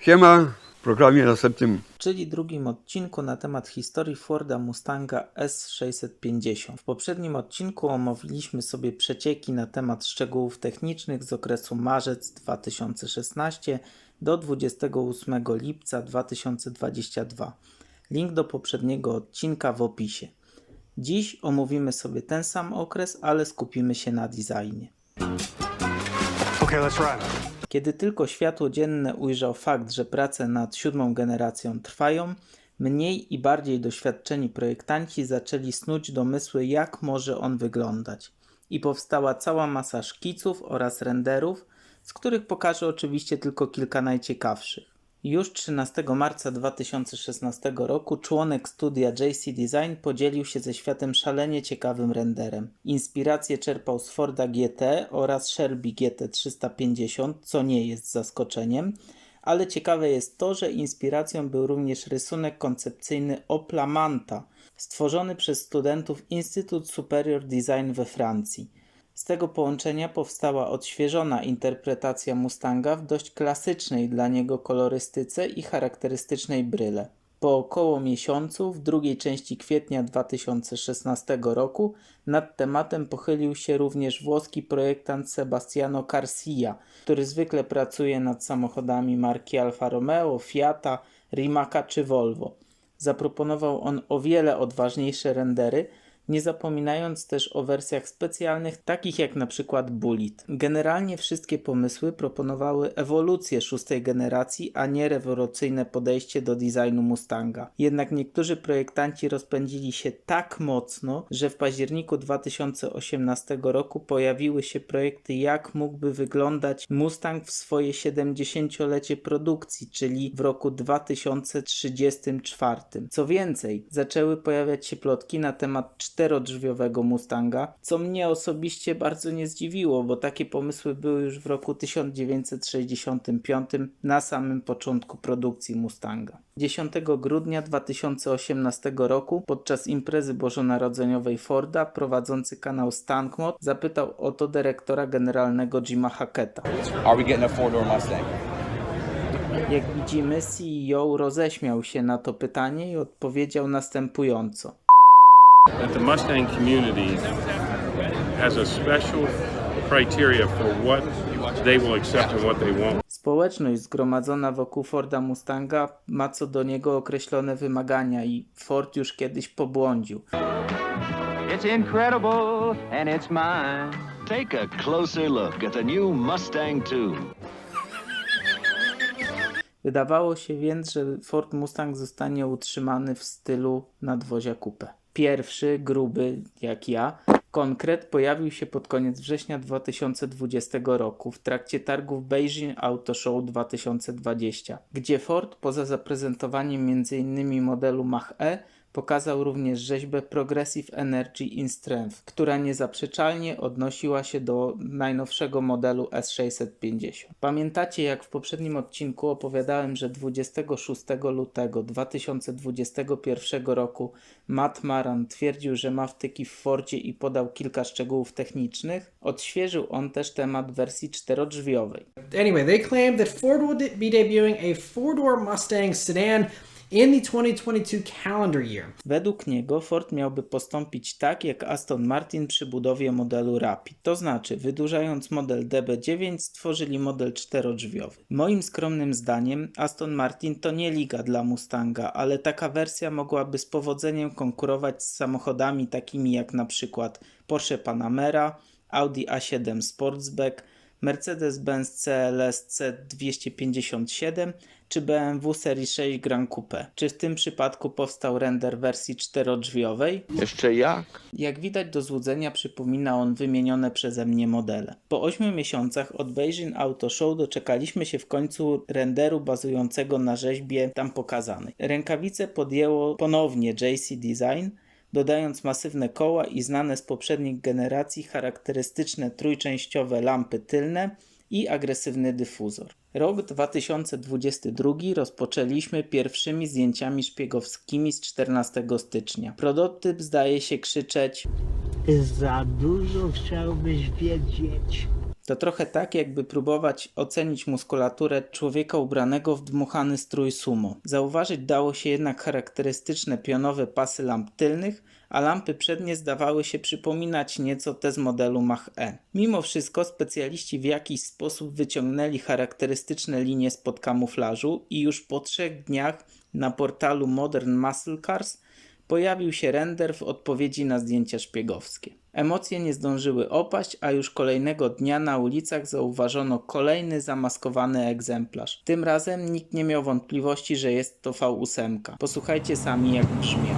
Siema, w programie następnym czyli drugim odcinku na temat historii Forda Mustanga S650. W poprzednim odcinku omówiliśmy sobie przecieki na temat szczegółów technicznych z okresu marzec 2016 do 28 lipca 2022. Link do poprzedniego odcinka w opisie. Dziś omówimy sobie ten sam okres, ale skupimy się na designie. Okay, let's run. Kiedy tylko światło dzienne ujrzał fakt, że prace nad siódmą generacją trwają, mniej i bardziej doświadczeni projektanci zaczęli snuć domysły, jak może on wyglądać. I powstała cała masa szkiców oraz renderów, z których pokażę oczywiście tylko kilka najciekawszych. Już 13 marca 2016 roku członek studia JC Design podzielił się ze światem szalenie ciekawym renderem. Inspirację czerpał z Forda GT oraz Shelby GT350, co nie jest zaskoczeniem, ale ciekawe jest to, że inspiracją był również rysunek koncepcyjny Opla Manta, stworzony przez studentów Institut Superior Design we Francji. Tego połączenia powstała odświeżona interpretacja Mustanga w dość klasycznej dla niego kolorystyce i charakterystycznej bryle. Po około miesiącu, w drugiej części kwietnia 2016 roku, nad tematem pochylił się również włoski projektant Sebastiano Carsia, który zwykle pracuje nad samochodami marki Alfa Romeo, Fiata, Rimaca czy Volvo. Zaproponował on o wiele odważniejsze rendery, nie zapominając też o wersjach specjalnych, takich jak na przykład Bullet. Generalnie wszystkie pomysły proponowały ewolucję szóstej generacji, a nie rewolucyjne podejście do designu Mustanga. Jednak niektórzy projektanci rozpędzili się tak mocno, że w październiku 2018 roku pojawiły się projekty, jak mógłby wyglądać Mustang w swoje 70-lecie produkcji, czyli w roku 2034. Co więcej, zaczęły pojawiać się plotki na temat czterodrzwiowego Mustanga, co mnie osobiście bardzo nie zdziwiło, bo takie pomysły były już w roku 1965 na samym początku produkcji Mustanga. 10 grudnia 2018 roku podczas imprezy bożonarodzeniowej Forda prowadzący kanał Stankmod zapytał o to dyrektora generalnego Jima Hacketa. Are we getting a four-door Mustang? Jak widzimy, CEO roześmiał się na to pytanie i odpowiedział następująco. That the Mustang community has a special criteria for what they will accept and what they won't. Społeczność zgromadzona wokół Forda Mustanga ma co do niego określone wymagania i Ford już kiedyś pobłądził. It's incredible and it's mine. Take a closer look at the new Mustang 2. Wydawało się więc, że Ford Mustang zostanie utrzymany w stylu nadwozia coupe. Pierwszy, gruby jak ja, konkret pojawił się pod koniec września 2020 roku w trakcie targów Beijing Auto Show 2020, gdzie Ford poza zaprezentowaniem m.in. modelu Mach-E pokazał również rzeźbę Progressive Energy in Strength, która niezaprzeczalnie odnosiła się do najnowszego modelu S650. Pamiętacie, jak w poprzednim odcinku opowiadałem, że 26 lutego 2021 roku Matt Maran twierdził, że ma wtyki w Fordzie i podał kilka szczegółów technicznych? Odświeżył on też temat wersji czterodrzwiowej. Anyway, they claimed that Ford would be debuting a four-door Mustang sedan in the 2022 calendar year. Według niego Ford miałby postąpić tak jak Aston Martin przy budowie modelu Rapid, to znaczy wydłużając model DB9 stworzyli model czterodrzwiowy. Moim skromnym zdaniem Aston Martin to nie liga dla Mustanga, ale taka wersja mogłaby z powodzeniem konkurować z samochodami takimi jak na przykład Porsche Panamera, Audi A7 Sportsback, Mercedes-Benz CLS C257 czy BMW Serii 6 Grand Coupe. Czy w tym przypadku powstał render wersji czterodrzwiowej? Jeszcze jak? Jak widać do złudzenia przypomina on wymienione przeze mnie modele. Po 8 miesiącach od Beijing Auto Show doczekaliśmy się w końcu renderu bazującego na rzeźbie tam pokazanej. Rękawice podjęło ponownie JC Design, dodając masywne koła i znane z poprzednich generacji charakterystyczne trójczęściowe lampy tylne i agresywny dyfuzor. Rok 2022 rozpoczęliśmy pierwszymi zdjęciami szpiegowskimi z 14 stycznia. Prototyp zdaje się krzyczeć Za dużo chciałbyś wiedzieć. To trochę tak, jakby próbować ocenić muskulaturę człowieka ubranego w dmuchany strój sumo. Zauważyć dało się jednak charakterystyczne pionowe pasy lamp tylnych, a lampy przednie zdawały się przypominać nieco te z modelu Mach E. Mimo wszystko specjaliści w jakiś sposób wyciągnęli charakterystyczne linie spod kamuflażu i już po trzech dniach na portalu Modern Muscle Cars pojawił się render w odpowiedzi na zdjęcia szpiegowskie. Emocje nie zdążyły opaść, a już kolejnego dnia na ulicach zauważono kolejny zamaskowany egzemplarz. Tym razem nikt nie miał wątpliwości, że jest to V8. Posłuchajcie sami jak brzmiał.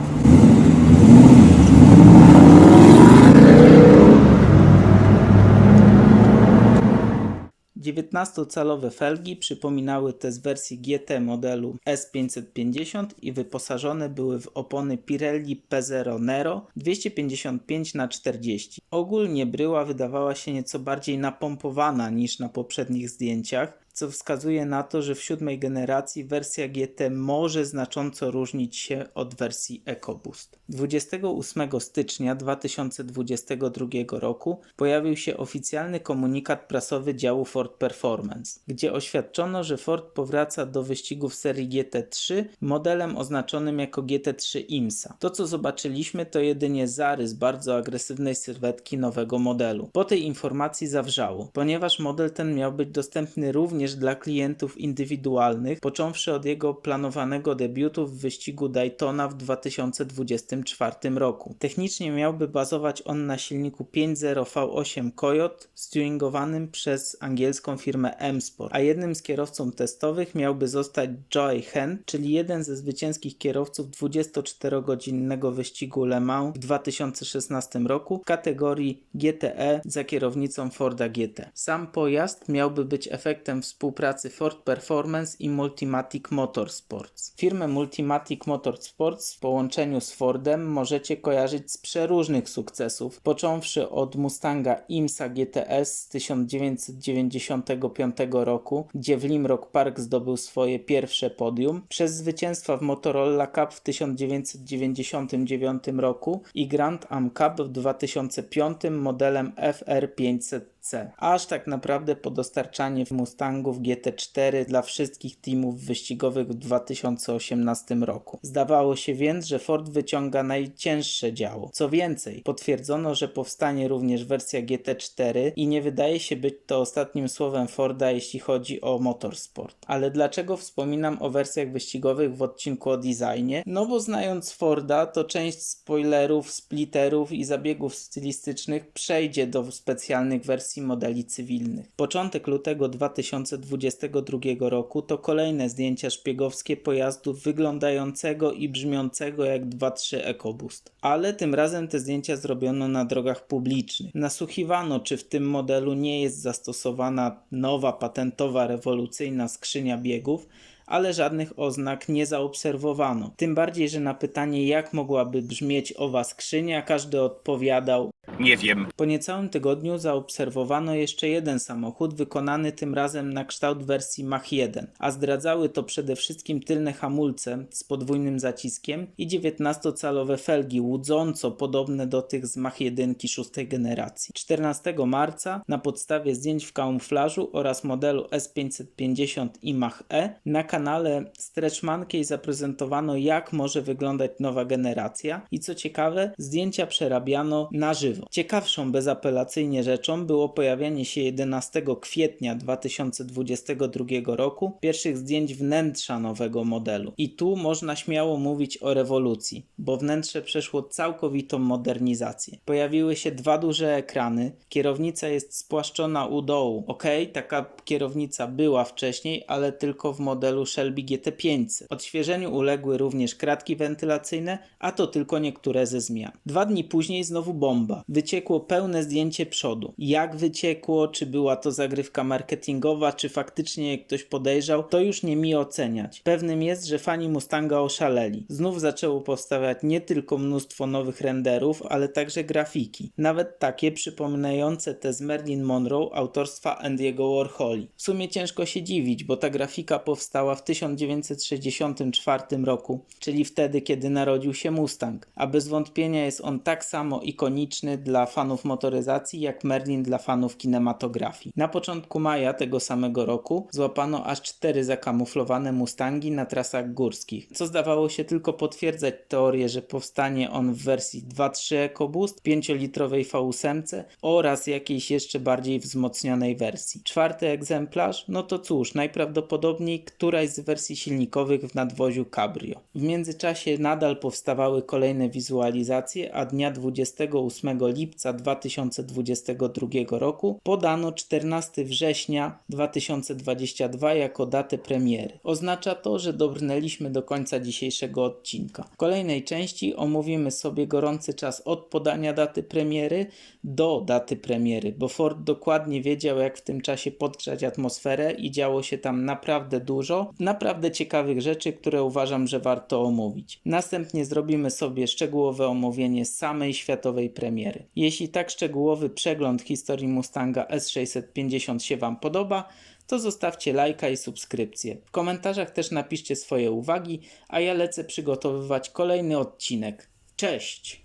19-calowe felgi przypominały te z wersji GT modelu S550 i wyposażone były w opony Pirelli P0 Nero 255 na 40 Ogólnie bryła wydawała się nieco bardziej napompowana niż na poprzednich zdjęciach, co wskazuje na to, że w siódmej generacji wersja GT może znacząco różnić się od wersji EcoBoost. 28 stycznia 2022 roku pojawił się oficjalny komunikat prasowy działu Ford Performance, gdzie oświadczono, że Ford powraca do wyścigów serii GT3 modelem oznaczonym jako GT3 IMSA. To co zobaczyliśmy to jedynie zarys bardzo agresywnej sylwetki nowego modelu. Po tej informacji zawrzało, ponieważ model ten miał być dostępny również dla klientów indywidualnych, począwszy od jego planowanego debiutu w wyścigu Daytona w 2024 roku. Technicznie miałby bazować on na silniku 5.0 V8 Coyote stuningowanym przez angielską firmę M-Sport, a jednym z kierowców testowych miałby zostać Joey Hen, czyli jeden ze zwycięskich kierowców 24-godzinnego wyścigu Le Mans w 2016 roku w kategorii GTE za kierownicą Forda GT. Sam pojazd miałby być efektem współpracy Ford Performance i Multimatic Motorsports. Firmę Multimatic Motorsports w połączeniu z Fordem możecie kojarzyć z przeróżnych sukcesów, począwszy od Mustanga IMSA GTS z 1995 roku, gdzie w Limrock Park zdobył swoje pierwsze podium, przez zwycięstwa w Motorola Cup w 1999 roku i Grand Am Cup w 2005 modelem FR500 C. Aż tak naprawdę po dostarczanie Mustangów GT4 dla wszystkich teamów wyścigowych w 2018 roku. Zdawało się więc, że Ford wyciąga najcięższe działo. Co więcej, potwierdzono, że powstanie również wersja GT4 i nie wydaje się być to ostatnim słowem Forda, jeśli chodzi o motorsport. Ale dlaczego wspominam o wersjach wyścigowych w odcinku o designie? No bo znając Forda, to część spoilerów, splitterów i zabiegów stylistycznych przejdzie do specjalnych wersji modeli cywilnych. Początek lutego 2022 roku to kolejne zdjęcia szpiegowskie pojazdu wyglądającego i brzmiącego jak 2.3 EcoBoost. Ale tym razem te zdjęcia zrobiono na drogach publicznych. Nasłuchiwano, czy w tym modelu nie jest zastosowana nowa patentowa rewolucyjna skrzynia biegów, ale żadnych oznak nie zaobserwowano. Tym bardziej, że na pytanie, jak mogłaby brzmieć owa skrzynia, każdy odpowiadał: Nie wiem. po niecałym tygodniu zaobserwowano jeszcze jeden samochód, wykonany tym razem na kształt wersji Mach 1, a zdradzały to przede wszystkim tylne hamulce z podwójnym zaciskiem i 19-calowe felgi łudząco podobne do tych z Mach 1 szóstej generacji. 14 marca na podstawie zdjęć w kamuflażu oraz modelu S550 i Mach E na kanale Stretch Monkey zaprezentowano jak może wyglądać nowa generacja i co ciekawe zdjęcia przerabiano na żywo. Ciekawszą bezapelacyjnie rzeczą było pojawienie się 11 kwietnia 2022 roku pierwszych zdjęć wnętrza nowego modelu. I tu można śmiało mówić o rewolucji, bo wnętrze przeszło całkowitą modernizację. Pojawiły się dwa duże ekrany, kierownica jest spłaszczona u dołu. Ok, taka kierownica była wcześniej, ale tylko w modelu Shelby GT500. Odświeżeniu uległy również kratki wentylacyjne, a to tylko niektóre ze zmian. Dwa dni później znowu bomba. Wyciekło pełne zdjęcie przodu. Jak wyciekło, czy była to zagrywka marketingowa, czy faktycznie ktoś podejrzał, to już nie mi oceniać. Pewnym jest, że fani Mustanga oszaleli. Znów zaczęło powstawać nie tylko mnóstwo nowych renderów, ale także grafiki. Nawet takie przypominające te z Marilyn Monroe autorstwa Andy'ego Warholi. W sumie ciężko się dziwić, bo ta grafika powstała w 1964 roku, czyli wtedy, kiedy narodził się Mustang, a bez wątpienia jest on tak samo ikoniczny dla fanów motoryzacji, jak Merlin dla fanów kinematografii. Na początku maja tego samego roku złapano aż cztery zakamuflowane Mustangi na trasach górskich, co zdawało się tylko potwierdzać teorię, że powstanie on w wersji 2.3 EcoBoost, 5-litrowej V8 oraz jakiejś jeszcze bardziej wzmocnionej wersji. Czwarty egzemplarz, no to cóż, najprawdopodobniej któraś z wersji silnikowych w nadwoziu Cabrio. W międzyczasie nadal powstawały kolejne wizualizacje, a dnia 28 lipca 2022 roku podano 14 września 2022 jako datę premiery. Oznacza to, że dobrnęliśmy do końca dzisiejszego odcinka. W kolejnej części omówimy sobie gorący czas od podania daty premiery do daty premiery, bo Ford dokładnie wiedział, jak w tym czasie podgrzać atmosferę i działo się tam naprawdę dużo, naprawdę ciekawych rzeczy, które uważam, że warto omówić. Następnie zrobimy sobie szczegółowe omówienie samej światowej premiery. Jeśli tak szczegółowy przegląd historii Mustanga S650 się Wam podoba, to zostawcie lajka i subskrypcję. W komentarzach też napiszcie swoje uwagi, a ja lecę przygotowywać kolejny odcinek. Cześć!